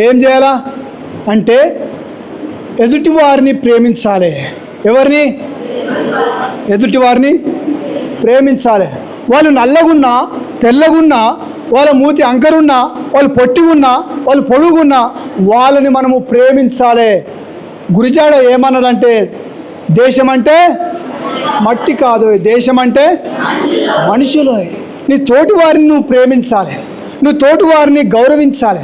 ఏం చేయాలా? అంటే ఎదుటి వారిని ప్రేమించాలి. ఎవరిని? ఎదుటి వారిని ప్రేమించాలి. వాళ్ళు నల్లగున్నా తెల్లగున్నా వాళ్ళ మూతి అంకరున్నా వాళ్ళు పొట్టిగున్నా వాళ్ళు పొడుగున్నా వాళ్ళని మనము ప్రేమించాలి. గురిజాడ ఏమన్నాడంటే దేశం అంటే మట్టి కాదు దేశం అంటే మనుషులు. నీ తోటి వారిని నువ్వు ప్రేమించాలి. నువ్వు తోటి వారిని గౌరవించాలి.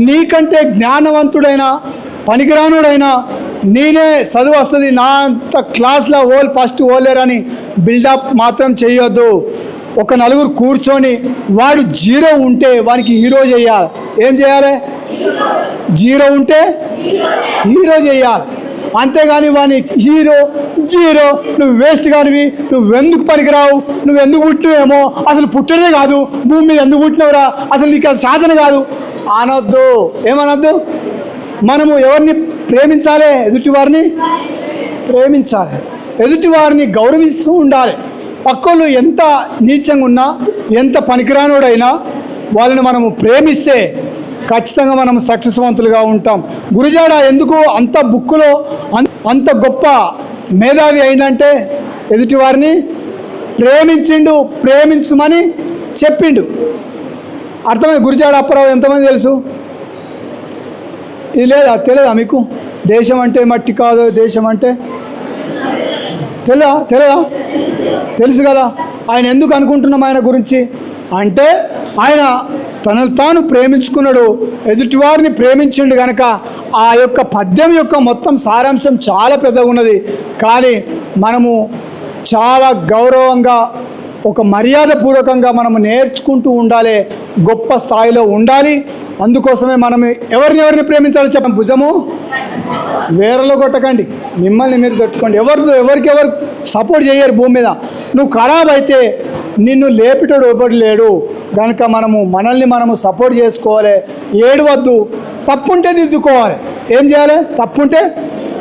నీకంటే జ్ఞానవంతుడైన పనికిరానుడైనా నేనే చదువు వస్తుంది నా అంత క్లాస్లో ఓల్ ఫస్ట్ ఓలేరని బిల్డప్ మాత్రం చేయొద్దు. ఒక నలుగురు కూర్చొని వాడు జీరో ఉంటే వానికి హీరో చేయాలి. ఏం చేయాలి? జీరో ఉంటే హీరో చేయాలి. అంతేగాని వాని హీరో జీరో నువ్వు వేస్ట్ కానివి నువ్వెందుకు పనికిరావు? నువ్వెందుకు ఎందుకు అసలు పుట్టడే కాదు. భూమి మీద ఎందుకు పుట్టినవురా? అసలు నీకు అది సాధన కాదు. అనొద్దు ఏమనొద్దు? మనము ఎవరిని ప్రేమించాలి? ఎదుటివారిని ప్రేమించాలి. ఎదుటివారిని గౌరవిస్తూ ఉండాలి. పక్కోళ్ళు ఎంత నీచంగా ఉన్నా ఎంత పనికిరానోడైనా వాళ్ళని మనము ప్రేమిస్తే ఖచ్చితంగా మనం సక్సెస్వంతులుగా ఉంటాం. గురుజాడ ఎందుకు అంత బుక్కులో అంత గొప్ప మేధావి అయిందంటే ఎదుటివారిని ప్రేమించిండు ప్రేమించమని చెప్పిండు. అర్థమైంది గురిజాడ అప్పారావు ఎంతమంది తెలుసు? ఇది లేదా? తెలియదా మీకు? దేశం అంటే మట్టి కాదు దేశం అంటే? తెలియదా తెలియదా తెలుసు కదా. ఆయన ఎందుకు అనుకుంటున్నాం ఆయన గురించి? అంటే ఆయన తనను తాను ప్రేమించుకున్నాడు. ఎదుటివారిని ప్రేమించిండు కనుక ఆ యొక్క పద్యం యొక్క మొత్తం సారాంశం చాలా పెద్దగా ఉన్నది. కానీ మనము చాలా గౌరవంగా ఒక మర్యాదపూర్వకంగా మనము నేర్చుకుంటూ ఉండాలి గొప్ప స్థాయిలో ఉండాలి. అందుకోసమే మనం ఎవరిని ఎవరిని ప్రేమించాలి చెప్పం భుజము వేరలో కొట్టకండి. మిమ్మల్ని మీరు తట్టుకోండి. ఎవరు ఎవరికి ఎవరు సపోర్ట్ చేయరు భూమి మీద. నువ్వు ఖరాబ్ అయితే నిన్ను లేపిటోడు ఎవరు లేడు. కనుక మనము మనల్ని మనము సపోర్ట్ చేసుకోవాలి. ఏడవద్దు. తప్పుంటే దిద్దుకోవాలి. ఏం చేయాలి? తప్పుంటే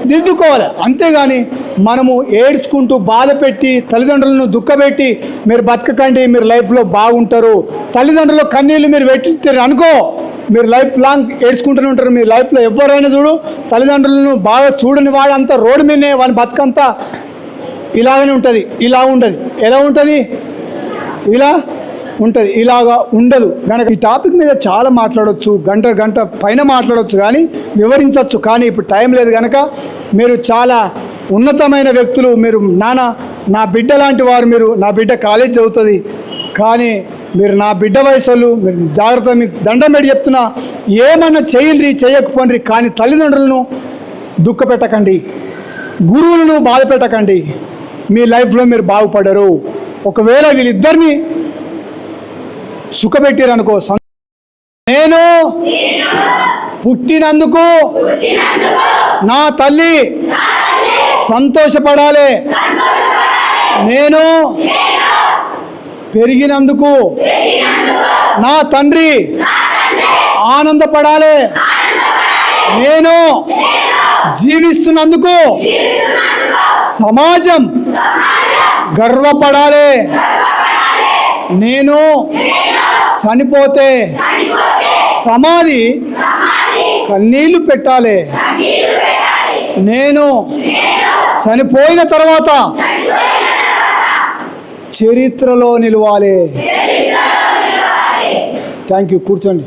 దిద్దుకోవాలి. అంతేగాని మనము ఏడ్చుకుంటూ బాధ పెట్టి తల్లిదండ్రులను దుఃఖపెట్టి మీరు బతకకండి మీరు లైఫ్లో బాగుంటారు. తల్లిదండ్రులు కన్నీళ్ళు మీరు పెట్టిస్తారు అనుకో మీరు లైఫ్ లాంగ్ ఏడ్చుకుంటూనే ఉంటారు. మీ లైఫ్లో ఎవరైనా చూడు తల్లిదండ్రులను బాగా చూడని వాడంతా రోడ్డు మీదనే వాని బతుకంతా ఇలాగనే ఉంటుంది ఇలా ఉండదు. ఎలా ఉంటుంది? ఇలా ఉంటుంది ఇలాగా ఉండదు. కనుక ఈ టాపిక్ మీద చాలా మాట్లాడవచ్చు గంట గంట పైన మాట్లాడవచ్చు కానీ వివరించవచ్చు కానీ ఇప్పుడు టైం లేదు కనుక మీరు చాలా ఉన్నతమైన వ్యక్తులు మీరు నాన్న నా బిడ్డ లాంటి వారు మీరు నా బిడ్డ కాలేజ్ చదువుతుంది కానీ మీరు నా బిడ్డ వయసు వాళ్ళు మీరు జాగ్రత్త మీకు దండం పెట్టి చెప్తున్నా ఏమన్నా చేయండి చేయకపోండి కానీ తల్లిదండ్రులను దుఃఖపెట్టకండి గురువులను బాధ పెట్టకండి మీ లైఫ్లో మీరు బాగుపడరు. ఒకవేళ వీళ్ళిద్దరిని సుఖపెట్టిరనుకో సం- నేను పుట్టినందుకు నా తల్లి సంతోషపడాలి. నేను పెరిగినందుకు నా తండ్రి ఆనందపడాలి. నేను జీవిస్తున్నందుకు సమాజం గర్వపడాలి. నేను చనిపోతే సమాధి కన్నీళ్ళు పెట్టాలి. నేను చనిపోయిన తర్వాత చరిత్రలో నిలవాలి. థ్యాంక్ యూ కూర్చోండి.